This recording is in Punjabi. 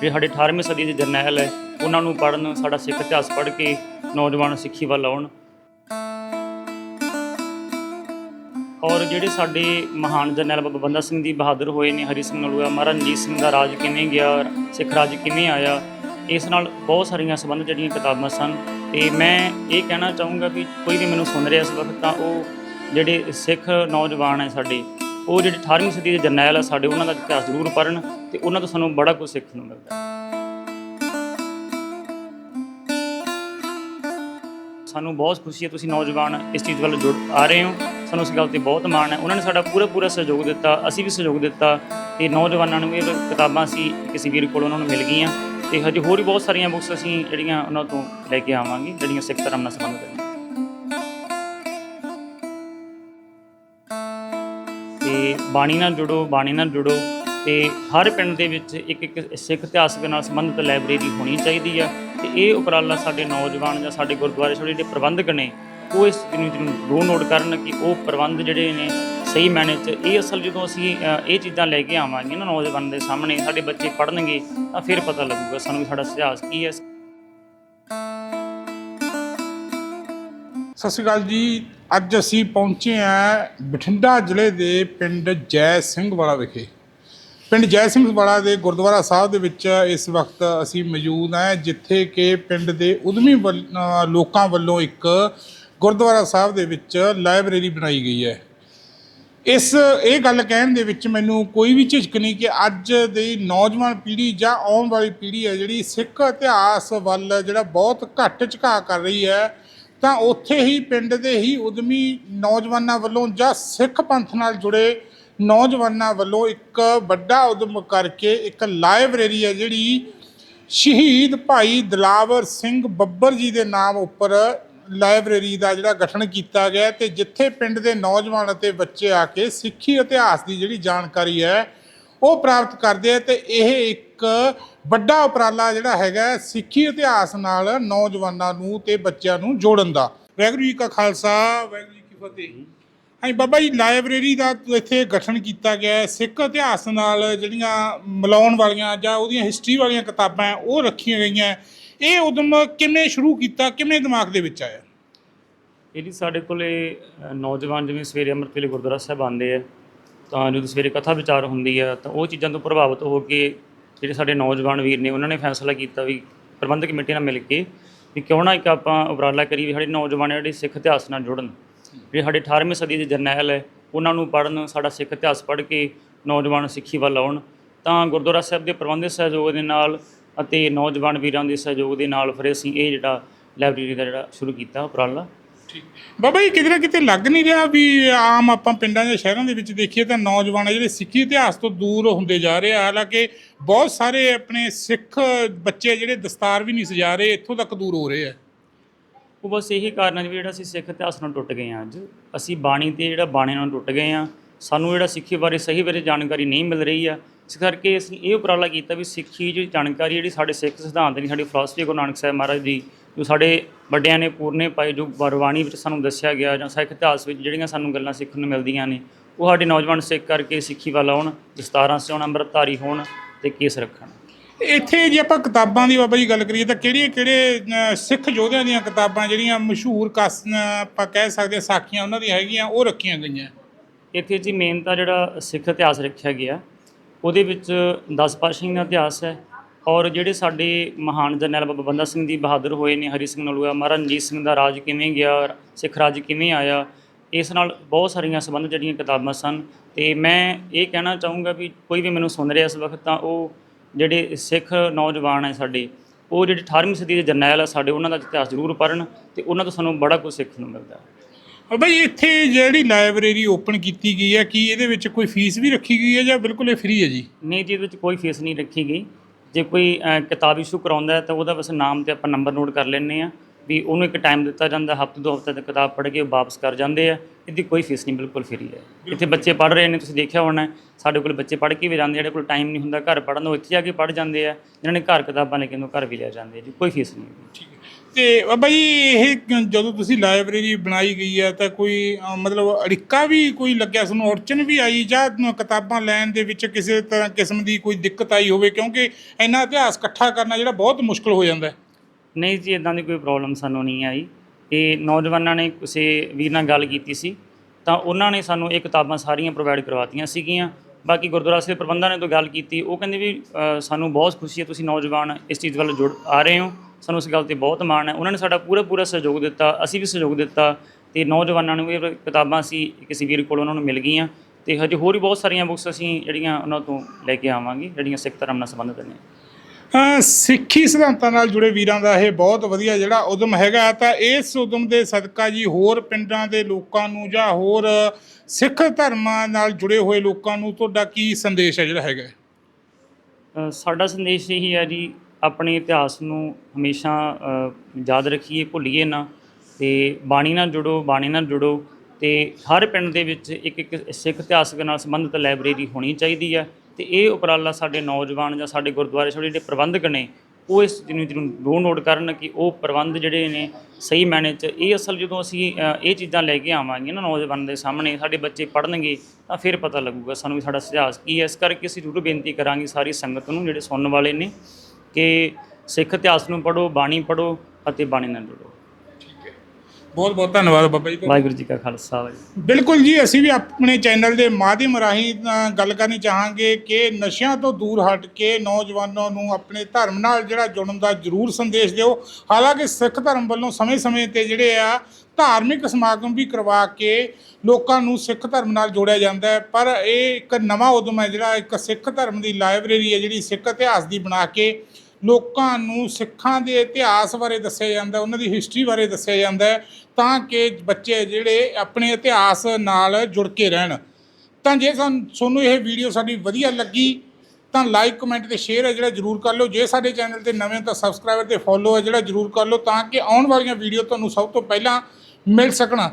ਜਿਹੜੇ ਸਾਡੇ 18ਵੀਂ ਸਦੀ ਦੇ ਜਰਨੈਲ ਹੈ। ਉਹਨਾਂ ਨੂੰ ਪੜ੍ਹਨ, ਸਾਡਾ ਸਿੱਖ ਇਤਿਹਾਸ ਪੜ੍ਹ ਕੇ ਨੌਜਵਾਨ ਸਿੱਖੀ ਵੱਲ ਆਉਣ। ਔਰ ਜਿਹੜੇ ਸਾਡੇ ਮਹਾਨ ਜਰਨੈਲ ਬਾਬਾ ਬੰਦਾ ਸਿੰਘ ਜੀ ਬਹਾਦਰ ਹੋਏ ਨੇ, ਹਰੀ ਸਿੰਘ ਨਲੂਆ ਮਹਾਰਾਜ ਰਣਜੀਤ ਸਿੰਘ ਦਾ ਰਾਜ ਕਿਵੇਂ ਗਿਆ, ਸਿੱਖ ਰਾਜ ਕਿਵੇਂ ਆਇਆ, ਇਸ ਨਾਲ ਬਹੁਤ ਸਾਰੀਆਂ ਸੰਬੰਧ ਜਿਹੜੀਆਂ ਕਿਤਾਬਾਂ ਸਨ। ਤੇ ਮੈਂ ਇਹ ਕਹਿਣਾ ਚਾਹੂੰਗਾ ਵੀ ਕੋਈ ਵੀ ਮੈਨੂੰ ਸੁਣ ਰਿਹਾ ਇਸ ਵਕਤ, ਤਾਂ ਉਹ ਜਿਹੜੇ ਸਿੱਖ ਨੌਜਵਾਨ ਹੈ ਸਾਡੇ ਉਹ ਜਿਹੜੇ 18ਵੀਂ ਸਦੀ ਦੇ ਜਰਨੈਲ ਆ, ਸਾਡੇ ਉਹਨਾਂ ਦਾ ਇਤਿਹਾਸ ਜ਼ਰੂਰ ਪੜ੍ਹਨ ਤੇ ਉਹਨਾਂ ਤੋਂ ਸਾਨੂੰ ਬੜਾ ਕੁਝ ਸਿੱਖਣ ਨੂੰ ਮਿਲਦਾ। ਸਾਨੂੰ ਬਹੁਤ ਖੁਸ਼ੀ ਹੈ ਤੁਸੀਂ ਨੌਜਵਾਨ ਇਸ ਚੀਜ਼ ਵੱਲ ਜੁੜ ਆ ਰਹੇ ਹੋ। ਸਾਨੂੰ ਇਸ ਗੱਲ ਤੇ ਬਹੁਤ ਮਾਣ ਹੈ। ਉਹਨਾਂ ਨੇ ਸਾਡਾ ਪੂਰਾ ਪੂਰਾ ਸਹਿਯੋਗ ਦਿੱਤਾ, ਅਸੀਂ ਵੀ ਸਹਿਯੋਗ ਦਿੱਤਾ ਤੇ ਨੌਜਵਾਨਾਂ ਨੂੰ ਇਹ ਕਿਤਾਬਾਂ ਸੀ ਕਿਸੇ ਵੀਰ ਕੋਲ ਉਹਨਾਂ ਨੂੰ ਮਿਲ ਗਈਆਂ ਤੇ ਹਜੇ ਹੋਰ ਵੀ ਬਹੁਤ ਸਾਰੀਆਂ ਬੁੱਕਸ ਅਸੀਂ ਜਿਹੜੀਆਂ ਉਹਨਾਂ ਤੋਂ ਲੈ ਕੇ ਆਵਾਂਗੇ, ਜਿਹੜੀਆਂ ਸਿੱਖ ਧਰਮ ਨਾਲ ਸੰਬੰਧਿਤ ਨੇ। ਤੇ ਬਾਣੀ ਨਾਲ ਜੁੜੋ, ਬਾਣੀ ਨਾਲ ਜੁੜੋ ਤੇ ਹਰ ਪਿੰਡ ਦੇ ਵਿੱਚ ਇੱਕ ਇੱਕ ਸਿੱਖ ਇਤਿਹਾਸਕ ਨਾਲ ਸੰਬੰਧਿਤ ਲਾਇਬ੍ਰੇਰੀ ਹੋਣੀ ਚਾਹੀਦੀ ਆ ਤੇ ਇਹ ਉਪਰਾਲਾ ਸਾਡੇ ਨੌਜਵਾਨ ਜਾਂ ਸਾਡੇ ਗੁਰਦੁਆਰੇ ਸਾਡੇ ਜਿਹੜੇ ਪ੍ਰਬੰਧਕ ਨੇ, ਉਹ ਇਸ ਨੂੰ ਜ਼ਰੂਰ ਨੋਟ ਕਰਨ ਕਿ ਉਹ ਪ੍ਰਬੰਧ ਜਿਹੜੇ ਨੇ ਸਹੀ ਮੈਨੇ ਚ, ਇਹ ਅਸਲ ਜਦੋਂ ਅਸੀਂ ਇਹ ਚੀਜ਼ਾਂ ਲੈ ਕੇ ਆਵਾਂਗੇ ਨਾ ਨੌਜਵਾਨ ਦੇ ਸਾਹਮਣੇ, ਸਾਡੇ ਬੱਚੇ ਪੜ੍ਹਨਗੇ ਤਾਂ ਫਿਰ ਪਤਾ ਲੱਗੂਗਾ ਸਾਨੂੰ ਵੀ ਸਾਡਾ ਇਤਿਹਾਸ ਕੀ ਹੈ। ਸਤਿ ਸ਼੍ਰੀ ਅਕਾਲ ਜੀ। ਅੱਜ ਅਸੀਂ ਪਹੁੰਚੇ ਹਾਂ ਬਠਿੰਡਾ ਜ਼ਿਲ੍ਹੇ ਦੇ ਪਿੰਡ ਜੈ ਸਿੰਘ ਵਾਲਾ ਵਿਖੇ। ਪਿੰਡ ਜੈ ਸਿੰਘ ਵਾਲਾ ਦੇ ਗੁਰਦੁਆਰਾ ਸਾਹਿਬ ਦੇ ਵਿੱਚ ਇਸ ਵਕਤ ਅਸੀਂ ਮੌਜੂਦ ਹਾਂ, ਜਿੱਥੇ ਕਿ ਪਿੰਡ ਦੇ ਉਦਮੀ ਵੱਲ- ਲੋਕਾਂ ਵੱਲੋਂ ਇੱਕ ਗੁਰਦੁਆਰਾ ਸਾਹਿਬ ਦੇ ਵਿੱਚ ਲਾਇਬ੍ਰੇਰੀ ਬਣਾਈ ਗਈ ਹੈ। ਇਸ, ਇਹ ਗੱਲ ਕਹਿਣ ਦੇ ਵਿੱਚ ਮੈਨੂੰ ਕੋਈ ਵੀ ਝਿਜਕ ਨਹੀਂ ਕਿ ਅੱਜ ਦੀ ਨੌਜਵਾਨ ਪੀੜ੍ਹੀ ਜਾਂ ਆਉਣ ਵਾਲੀ ਪੀੜ੍ਹੀ ਹੈ ਜਿਹੜੀ ਸਿੱਖ ਇਤਿਹਾਸ ਵੱਲ ਜਿਹੜਾ ਬਹੁਤ ਘੱਟ ਝੁਕਾਅ ਕਰ ਰਹੀ ਹੈ। ਤਾਂ ਉੱਥੇ ਹੀ ਪਿੰਡ ਦੇ ਹੀ ਉਦਮੀ ਨੌਜਵਾਨਾਂ ਵੱਲੋਂ ਜਾਂ ਸਿੱਖ ਪੰਥ ਨਾਲ ਜੁੜੇ ਨੌਜਵਾਨਾਂ ਵੱਲੋਂ ਇੱਕ ਵੱਡਾ ਉਦਮ ਕਰਕੇ ਇੱਕ ਲਾਇਬ੍ਰੇਰੀ ਹੈ ਜਿਹੜੀ ਸ਼ਹੀਦ ਭਾਈ ਦਲਾਵਰ ਸਿੰਘ ਬੱਬਰ ਜੀ ਦੇ ਨਾਮ ਉੱਪਰ ਲਾਇਬ੍ਰੇਰੀ ਦਾ ਜਿਹੜਾ ਗਠਨ ਕੀਤਾ ਗਿਆ ਹੈ ਤੇ ਜਿੱਥੇ ਪਿੰਡ ਦੇ ਨੌਜਵਾਨ ਅਤੇ ਬੱਚੇ ਆ ਕੇ ਸਿੱਖੀ ਇਤਿਹਾਸ ਦੀ ਜਿਹੜੀ ਜਾਣਕਾਰੀ ਹੈ ਉਹ ਪ੍ਰਾਪਤ ਕਰਦੇ ਆ ਤੇ ਇਹ ਇੱਕ ਵੱਡਾ ਉਪਰਾਲਾ ਜਿਹੜਾ ਹੈਗਾ ਸਿੱਖੀ ਇਤਿਹਾਸ ਨਾਲ ਨੌਜਵਾਨਾਂ ਨੂੰ ਤੇ ਬੱਚਿਆਂ ਨੂੰ ਜੋੜਨ ਦਾ। ਵਾਹਿਗੁਰੂ ਜੀ ਕਾ ਖਾਲਸਾ, ਵਾਹਿਗੁਰੂ ਜੀ ਕੀ ਫਤਿਹ। ਹਾਂਜੀ ਬਾਬਾ ਜੀ ਲਾਇਬ੍ਰੇਰੀ ਦਾ ਇੱਥੇ ਗਠਨ ਕੀਤਾ ਗਿਆ ਹੈ। ਸਿੱਖ ਇਤਿਹਾਸ ਨਾਲ ਜਿਹੜੀਆਂ ਮਿਲਾਉਣ ਵਾਲੀਆਂ ਜਾਂ ਉਹਦੀਆਂ ਹਿਸਟਰੀ ਵਾਲੀਆਂ ਕਿਤਾਬਾਂ ਉਹ ਰੱਖੀਆਂ ਗਈਆਂ ਇਹ ਉਦਮ ਕਿਵੇਂ ਸ਼ੁਰੂ ਕੀਤਾ, ਕਿਵੇਂ ਦਿਮਾਗ ਦੇ ਵਿੱਚ ਆਇਆ? ਇਹਦੀ ਸਾਡੇ ਕੋਲੇ ਨੌਜਵਾਨ ਜਿਵੇਂ ਸਵੇਰੇ ਅੰਮ੍ਰਿਤ ਵੇਲੇ ਗੁਰਦੁਆਰਾ ਸਾਹਿਬ ਆਉਂਦੇ ਆ ਤਾਂ ਜਦੋਂ ਸਵੇਰੇ ਕਥਾ ਵਿਚਾਰ ਹੁੰਦੀ ਆ ਤਾਂ ਉਹ ਚੀਜ਼ਾਂ ਤੋਂ ਪ੍ਰਭਾਵਿਤ ਹੋ ਕੇ ਜਿਹੜੇ ਸਾਡੇ ਨੌਜਵਾਨ ਵੀਰ ਨੇ, ਉਹਨਾਂ ਨੇ ਫੈਸਲਾ ਕੀਤਾ ਵੀ ਪ੍ਰਬੰਧਕ ਕਮੇਟੀ ਨਾਲ ਮਿਲ ਕੇ ਵੀ ਕਿਉਂ ਨਾ ਇੱਕ ਆਪਾਂ ਉਪਰਾਲਾ ਕਰੀਏ ਵੀ ਸਾਡੇ ਨੌਜਵਾਨ ਜਿਹੜੇ ਸਿੱਖ ਇਤਿਹਾਸ ਨਾਲ ਜੁੜਨ। ਜਿਹੜੇ ਸਾਡੇ 18ਵੀਂ ਸਦੀ ਦੇ ਜਰਨੈਲ ਹੈ, ਉਹਨਾਂ ਨੂੰ ਪੜ੍ਹਨ, ਸਾਡਾ ਸਿੱਖ ਇਤਿਹਾਸ ਪੜ੍ਹ ਕੇ ਨੌਜਵਾਨ ਸਿੱਖੀ ਵੱਲ ਆਉਣ। ਤਾਂ ਗੁਰਦੁਆਰਾ ਸਾਹਿਬ ਦੇ ਪ੍ਰਬੰਧਕ ਸਹਿਯੋਗ ਦੇ ਨਾਲ ਅਤੇ ਨੌਜਵਾਨ ਵੀਰਾਂ ਦੇ ਸਹਿਯੋਗ ਦੇ ਨਾਲ ਫਿਰ ਅਸੀਂ ਇਹ ਜਿਹੜਾ ਲਾਇਬ੍ਰੇਰੀ ਦਾ ਜਿਹੜਾ ਸ਼ੁਰੂ ਕੀਤਾ ਉਪਰਾਲਾ। ਬਾਬਾ ਜੀ ਕਿਤੇ ਨਾ ਕਿਤੇ ਲੱਗ ਨਹੀਂ ਰਿਹਾ ਵੀ ਆਮ ਆਪਾਂ ਪਿੰਡਾਂ ਜਾਂ ਸ਼ਹਿਰਾਂ ਦੇ ਵਿੱਚ ਦੇਖੀਏ ਤਾਂ ਨੌਜਵਾਨ ਆ ਜਿਹੜੇ ਸਿੱਖੀ ਇਤਿਹਾਸ ਤੋਂ ਦੂਰ ਹੁੰਦੇ ਜਾ ਰਹੇ ਆ, ਹਾਲਾਂਕਿ ਬਹੁਤ ਸਾਰੇ ਆਪਣੇ ਸਿੱਖ ਬੱਚੇ ਜਿਹੜੇ ਦਸਤਾਰ ਵੀ ਨਹੀਂ ਸਜਾ ਰਹੇ, ਇੱਥੋਂ ਤੱਕ ਦੂਰ ਹੋ ਰਹੇ ਆ। ਉਹ ਬਸ ਇਹੀ ਕਾਰਨ ਹੈ ਵੀ ਜਿਹੜਾ ਅਸੀਂ ਸਿੱਖ ਇਤਿਹਾਸ ਨਾਲ ਟੁੱਟ ਗਏ ਹਾਂ ਅੱਜ। ਅਸੀਂ ਬਾਣੀ ਤੇ ਜਿਹੜਾ ਬਾਣੀ ਨਾਲ ਟੁੱਟ ਗਏ ਹਾਂ, ਸਾਨੂੰ ਜਿਹੜਾ ਸਿੱਖੀ ਬਾਰੇ ਸਹੀ ਬਾਰੇ ਜਾਣਕਾਰੀ ਨਹੀਂ ਮਿਲ ਰਹੀ ਆ। ਇਸ ਕਰਕੇ ਅਸੀਂ ਇਹ ਉਪਰਾਲਾ ਕੀਤਾ ਵੀ ਸਿੱਖੀ ਜਿਹੜੀ ਜਾਣਕਾਰੀ ਜਿਹੜੀ ਸਾਡੇ ਸਿੱਖ ਸਿਧਾਂਤ ਨੇ ਸਾਡੀ ਫਿਲਾਸਫੀ ਗੁਰੂ ਨਾਨਕ ਸਾਹਿਬ ਮਹਾਰਾਜ ਦੀ, ਜੋ ਸਾਡੇ ਵੱਡਿਆਂ ਨੇ ਪੂਰਨੇ ਪਾਏ ਜੋ ਗੁਰਬਾਣੀ ਵਿੱਚ ਸਾਨੂੰ ਦੱਸਿਆ ਗਿਆ ਜਾਂ ਸਿੱਖ ਇਤਿਹਾਸ ਵਿੱਚ ਜਿਹੜੀਆਂ ਸਾਨੂੰ ਗੱਲਾਂ ਸਿੱਖਣ ਨੂੰ ਮਿਲਦੀਆਂ ਨੇ ਉਹ ਸਾਡੇ ਨੌਜਵਾਨ ਸਿੱਖ ਕਰਕੇ ਸਿੱਖੀ ਵੱਲ ਆਉਣ ਦਸਤਾਰਾਂ ਸਿਉਣ ਅੰਮ੍ਰਿਤਧਾਰੀ ਹੋਣ ਤੇ ਕੇਸ ਰੱਖਣ। ਇੱਥੇ ਜੇ ਆਪਾਂ ਕਿਤਾਬਾਂ ਦੀ ਬਾਬਾ ਜੀ ਗੱਲ ਕਰੀਏ ਤਾਂ ਕਿਹੜੀਆਂ ਕਿਹੜੇ ਸਿੱਖ ਯੋਧਿਆਂ ਦੀਆਂ ਕਿਤਾਬਾਂ ਜਿਹੜੀਆਂ ਮਸ਼ਹੂਰ ਕਸ ਆਪਾਂ ਕਹਿ ਸਕਦੇ ਹਾਂ ਸਾਖੀਆਂ ਉਹਨਾਂ ਦੀਆਂ ਹੈਗੀਆਂ ਉਹ ਰੱਖੀਆਂ ਗਈਆਂ? ਇੱਥੇ ਜੀ ਮੇਨ ਤਾਂ ਜਿਹੜਾ ਸਿੱਖ ਇਤਿਹਾਸ ਰੱਖਿਆ ਗਿਆ ਉਹਦੇ ਵਿੱਚ 10 ਪਾਤਸ਼ਾਹੀਆਂ ਦਾ ਇਤਿਹਾਸ ਹੈ ਔਰ ਜਿਹੜੇ ਸਾਡੇ ਮਹਾਨ ਜਰਨੈਲ ਬਾਬਾ ਬੰਦਾ ਸਿੰਘ ਜੀ ਬਹਾਦਰ ਹੋਏ ਨੇ ਹਰੀ ਸਿੰਘ ਨਲੂਆ ਮਹਾਰਾਜਾ ਰਣਜੀਤ ਸਿੰਘ ਦਾ ਰਾਜ ਕਿਵੇਂ ਗਿਆ ਸਿੱਖ ਰਾਜ ਕਿਵੇਂ ਆਇਆ ਇਸ ਨਾਲ ਬਹੁਤ ਸਾਰੀਆਂ ਸੰਬੰਧ ਜਿਹੜੀਆਂ ਕਿਤਾਬਾਂ ਸਨ ਤੇ ਮੈਂ ਇਹ ਕਹਿਣਾ ਚਾਹੂੰਗਾ ਵੀ ਕੋਈ ਵੀ ਮੈਨੂੰ ਸੁਣ ਰਿਹਾ ਇਸ ਵਕਤ ਤਾਂ ਉਹ ਜਿਹੜੇ ਸਿੱਖ ਨੌਜਵਾਨ ਹੈ ਸਾਡੇ ਉਹ ਜਿਹੜੇ 18ਵੀਂ ਸਦੀ ਦੇ ਜਰਨੈਲ ਆ ਸਾਡੇ ਉਹਨਾਂ ਦਾ ਇਤਿਹਾਸ ਜ਼ਰੂਰ ਪੜ੍ਹਨ ਤੇ ਉਹਨਾਂ ਤੋਂ ਸਾਨੂੰ ਬੜਾ ਕੁਝ ਸਿੱਖਣ ਨੂੰ ਮਿਲਦਾ। ਬਾਬਾ ਜੀ ਇੱਥੇ ਜਿਹੜੀ ਲਾਇਬ੍ਰੇਰੀ ਓਪਨ ਕੀਤੀ ਗਈ ਹੈ ਕੀ ਇਹਦੇ ਵਿੱਚ ਕੋਈ ਫੀਸ ਵੀ ਰੱਖੀ ਗਈ ਹੈ ਜਾਂ ਬਿਲਕੁਲ ਇਹ ਫ੍ਰੀ ਹੈ ਜੀ? ਨਹੀਂ ਜੀ ਇਹਦੇ ਵਿੱਚ ਕੋਈ ਫੀਸ ਨਹੀਂ ਰੱਖੀ ਗਈ। ਜੇ ਕੋਈ ਕਿਤਾਬ ਇਸ਼ੂ ਕਰਾਉਂਦਾ ਹੈ ਤਾਂ ਉਹਦਾ ਬਸ ਨਾਮ ਤੇ ਆਪਾਂ ਨੰਬਰ ਨੋਟ ਕਰ ਲੈਂਦੇ ਆ ਵੀ ਉਹਨੂੰ ਇੱਕ ਟਾਈਮ ਦਿੱਤਾ ਜਾਂਦਾ ਹਫ਼ਤੇ ਦੋ ਹਫ਼ਤੇ ਤੱਕ ਕਿਤਾਬ ਪੜ੍ਹ ਕੇ ਉਹ ਵਾਪਸ ਕਰ ਜਾਂਦੇ ਆ ਇਹਦੀ ਕੋਈ ਫੀਸ ਨਹੀਂ ਬਿਲਕੁਲ ਫ੍ਰੀ ਹੈ। ਇੱਥੇ ਬੱਚੇ ਪੜ੍ਹ ਰਹੇ ਨੇ ਤੁਸੀਂ ਦੇਖਿਆ ਹੋਣਾ ਸਾਡੇ ਕੋਲ ਬੱਚੇ ਪੜ੍ਹ ਕੇ ਵੀ ਜਾਂਦੇ ਜਿਹੜੇ ਕੋਲ ਟਾਈਮ ਨਹੀਂ ਹੁੰਦਾ ਘਰ ਪੜ੍ਹਨ ਨੂੰ ਇੱਥੇ ਜਾ ਕੇ ਪੜ੍ਹ ਜਾਂਦੇ ਆ ਜਿਹਨਾਂ ਨੇ ਘਰ ਕਿਤਾਬਾਂ ਲੈ ਕੇ ਉਹਨੂੰ ਘਰ ਵੀ ਲੈ ਜਾਂਦੇ ਆ ਜੀ ਕੋਈ ਫੀਸ ਨਹੀਂ। ਠੀਕ ਹੈ। ਤੇ ਬਾਬਾ ਜੀ ਇਹ ਜਦੋਂ ਤੁਸੀਂ ਲਾਇਬ੍ਰੇਰੀ ਬਣਾਈ ਗਈ ਹੈ ਤਾਂ ਕੋਈ ਅ, ਮਤਲਬ ਅੜਿੱਕਾ ਵੀ ਕੋਈ ਲੱਗਿਆ ਤੁਹਾਨੂੰ ਅੜਚਨ ਵੀ ਆਈ ਜਾਂ ਨ- ਕਿਤਾਬਾਂ ਲੈਣ ਦੇ ਵਿੱਚ ਕਿਸੇ ਤਰ੍ਹਾਂ ਕਿਸਮ ਦੀ ਕੋਈ ਦਿੱਕਤ ਆਈ ਹੋਵੇ? ਕਿਉਂਕਿ ਇੰਨਾ ਇਤਿਹਾਸ ਇਕੱਠਾ ਕਰਨਾ ਜਿਹੜਾ ਬਹੁਤ ਮੁਸ਼ਕਲ ਹੋ ਜਾਂਦਾ ਹੈ। ਨਹੀਂ ਜੀ ਇਦਾਂ ਦੀ ਕੋਈ ਪ੍ਰੋਬਲਮ ਸਾਨੂੰ ਨਹੀਂ ਆਈ। ਤੇ ਨੌਜਵਾਨਾਂ ਨੇ ਕਿਸੇ ਵੀਰ ਨਾਲ ਗੱਲ ਕੀਤੀ ਸੀ ਤਾਂ ਉਹਨਾਂ ਨੇ ਸਾਨੂੰ ਇਹ ਕਿਤਾਬਾਂ ਸਾਰੀਆਂ ਪ੍ਰੋਵਾਈਡ ਕਰਵਾਤੀਆਂ ਸੀਗੀਆਂ। ਬਾਕੀ ਗੁਰਦੁਆਰਾ ਸਾਹਿਬ ਪ੍ਰਬੰਧਾਂ ਨੇ ਤੋਂ ਗੱਲ ਕੀਤੀ। ਉਹ ਕਹਿੰਦੇ ਵੀ ਅ, ਸਾਨੂੰ ਬਹੁਤ ਖੁਸ਼ੀ ਹੈ ਤੁਸੀਂ ਨੌਜਵਾਨ ਇਸ ਚੀਜ਼ ਵੱਲ ਜੁੜ ਆ ਰਹੇ ਹੋ। ਸਾਨੂੰ ਇਸ ਗੱਲ ਤੇ ਬਹੁਤ ਮਾਣ ਹੈ। ਉਹਨਾਂ ਨੇ ਸਾਡਾ ਪੂਰਾ ਪੂਰਾ ਸਹਿਯੋਗ ਦਿੱਤਾ ਅਸੀਂ ਵੀ ਸਹਿਯੋਗ ਦਿੱਤਾ ਤੇ ਨੌਜਵਾਨਾਂ ਨੂੰ ਇਹ ਕਿਤਾਬਾਂ ਸੀ ਕਿਸੇ ਵੀਰ ਕੋਲ ਉਹਨਾਂ ਨੂੰ ਮਿਲ ਗਈਆਂ ਤੇ ਹਜੇ ਹੋਰ ਵੀ ਬਹੁਤ ਸਾਰੀਆਂ ਬੁੱਕਸ ਅਸੀਂ ਜਿਹੜੀਆਂ ਉਹਨਾਂ ਤੋਂ ਲੈ ਕੇ ਆਵਾਂਗੇ ਜਿਹੜੀਆਂ ਸਿੱਖ ਧਰਮ ਨਾਲ ਸੰਬੰਧਿਤ ਨੇ। ਸਿੱਖੀ ਸਿਧਾਂਤਾਂ ਨਾਲ ਜੁੜੇ ਵੀਰਾਂ ਦਾ ਇਹ ਬਹੁਤ ਵਧੀਆ ਜਿਹੜਾ ਉਦਮ ਹੈਗਾ ਤਾਂ ਇਸ ਉਦਮ ਦੇ ਸਦਕਾ ਜੀ ਹੋਰ ਪਿੰਡਾਂ ਦੇ ਲੋਕਾਂ ਨੂੰ ਜਾਂ ਹੋਰ ਸਿੱਖ ਧਰਮਾਂ ਨਾਲ ਜੁੜੇ ਹੋਏ ਲੋਕਾਂ ਨੂੰ ਤੁਹਾਡਾ ਕੀ ਸੰਦੇਸ਼ ਹੈ ਜਿਹੜਾ ਹੈਗਾ ਸਾਡਾ ਸੰਦੇਸ਼ ਇਹੀ ਹੈ ਜੀ ਆਪਣੇ ਇਤਿਹਾਸ ਨੂੰ ਹਮੇਸ਼ਾ ਯਾਦ ਰੱਖੀਏ, ਭੁੱਲੀਏ ਨਾ। ਤੇ ਬਾਣੀ ਨਾਲ ਜੁੜੋ, ਬਾਣੀ ਨਾਲ ਜੁੜੋ। ਤੇ ਹਰ ਪਿੰਡ ਦੇ ਵਿੱਚ ਇੱਕ ਇੱਕ ਸਿੱਖ ਇਤਿਹਾਸਕ ਨਾਲ ਸੰਬੰਧਿਤ ਲਾਇਬ੍ਰੇਰੀ ਹੋਣੀ ਚਾਹੀਦੀ ਹੈ ਤੇ ਇਹ ਉਪਰਾਲਾ ਸਾਡੇ ਨੌਜਵਾਨ ਜਾਂ ਸਾਡੇ ਗੁਰਦੁਆਰੇ ਸਾਡੇ ਜਿਹੜੇ ਪ੍ਰਬੰਧਕ ਨੇ, ਉਹ ਇਸ ਨੂੰ ਜ਼ਰੂਰ ਨੋਟ ਕਰਨ ਕਿ ਉਹ ਪ੍ਰਬੰਧ ਜਿਹੜੇ ਨੇ ਸਹੀ ਮੈਨੇ 'ਚ, ਇਹ ਅਸਲ ਜਦੋਂ ਅਸੀਂ ਇਹ ਚੀਜ਼ਾਂ ਲੈ ਕੇ ਆਵਾਂਗੇ ਨਾ ਨੌਜਵਾਨ ਦੇ ਸਾਹਮਣੇ, ਸਾਡੇ ਬੱਚੇ ਪੜ੍ਹਨਗੇ, ਤਾਂ ਫਿਰ ਪਤਾ ਲੱਗੂਗਾ ਸਾਨੂੰ ਵੀ ਸਾਡਾ ਇਤਿਹਾਸ ਕੀ ਹੈ। ਇਸ ਕਰਕੇ ਅਸੀਂ ਜ਼ਰੂਰ ਬੇਨਤੀ ਕਰਾਂਗੇ ਸਾਰੀ ਸੰਗਤ ਨੂੰ, ਜਿਹੜੇ ਸੁਣਨ ਵਾਲੇ ਨੇ। ਕਿ ਸਿੱਖ ਇਤਿਹਾਸ ਨੂੰ ਪੜ੍ਹੋ ਬਾਣੀ ਪੜ੍ਹੋ ਅਤੇ ਬਾਣੀ ਨਾਲ ਜੁੜੋ। ਬਹੁਤ ਬਹੁਤ ਧੰਨਵਾਦ ਬਾਬਾ ਜੀ ਤੁਹਾਡਾ। ਵਾਹਿਗੁਰੂ ਜੀ ਕਾ ਖਾਲਸਾ ਵਾਹਿਗੁਰੂ ਬਿਲਕੁਲ ਜੀ ਅਸੀਂ ਵੀ ਆਪਣੇ ਚੈਨਲ ਦੇ ਮਾਧਿਅਮ ਰਾਹੀਂ ਗੱਲ ਕਰਨੀ ਚਾਹਾਂਗੇ ਕਿ ਨਸ਼ਿਆਂ ਤੋਂ ਦੂਰ ਹਟ ਕੇ ਨੌਜਵਾਨਾਂ ਨੂੰ ਆਪਣੇ ਧਰਮ ਨਾਲ ਜਿਹੜਾ ਜੁੜਨ ਦਾ ਜ਼ਰੂਰ ਸੰਦੇਸ਼ ਦਿਓ। ਹਾਲਾਂਕਿ ਸਿੱਖ ਧਰਮ ਵੱਲੋਂ ਸਮੇਂ-ਸਮੇਂ ਤੇ ਜਿਹੜੇ ਆ ਧਾਰਮਿਕ ਸਮਾਗਮ ਵੀ ਕਰਵਾ ਕੇ ਲੋਕਾਂ ਨੂੰ ਸਿੱਖ ਧਰਮ ਨਾਲ ਜੋੜਿਆ ਜਾਂਦਾ ਹੈ। ਪਰ ਇਹ ਇੱਕ ਨਵਾਂ ਉਦਮ ਹੈ ਜਿਹੜਾ ਇੱਕ ਸਿੱਖ ਧਰਮ ਦੀ ਲਾਇਬ੍ਰੇਰੀ ਹੈ ਜਿਹੜੀ ਸਿੱਖ ਇਤਿਹਾਸ ਦੀ ਬਣਾ ਕੇ ਲੋਕਾਂ ਨੂੰ ਸਿੱਖਾਂ ਦੇ ਇਤਿਹਾਸ ਬਾਰੇ ਦੱਸਿਆ ਜਾਂਦਾ, ਉਹਨਾਂ ਦੀ ਹਿਸਟਰੀ ਬਾਰੇ ਦੱਸਿਆ ਜਾਂਦਾ ਤਾਂ ਕਿ ਬੱਚੇ ਜਿਹੜੇ ਆਪਣੇ ਇਤਿਹਾਸ ਨਾਲ ਜੁੜ ਕੇ ਰਹਿਣ। ਤਾਂ ਜੇ ਸਾਨੂੰ, ਤੁਹਾਨੂੰ ਇਹ ਵੀਡੀਓ ਸਾਡੀ ਵਧੀਆ ਲੱਗੀ, ਤਾਂ ਲਾਈਕ ਕਮੈਂਟ ਤੇ ਸ਼ੇਅਰ ਹੈ ਜਿਹੜਾ ਜਰੂਰ ਕਰ ਲਓ। ਜੇ ਸਾਡੇ ਚੈਨਲ ਤੇ ਨਵੇਂ ਤਾਂ ਸਬਸਕ੍ਰਾਈਬਰ ਤੇ ਫੋਲੋ ਹੈ ਜਿਹੜਾ ਜਰੂਰ ਕਰ ਲਓ, ਤਾਂ ਕਿ ਆਉਣ ਵਾਲੀਆਂ ਵੀਡੀਓ ਤੁਹਾਨੂੰ ਸਭ ਤੋਂ ਪਹਿਲਾਂ ਮਿਲ ਸਕਣ।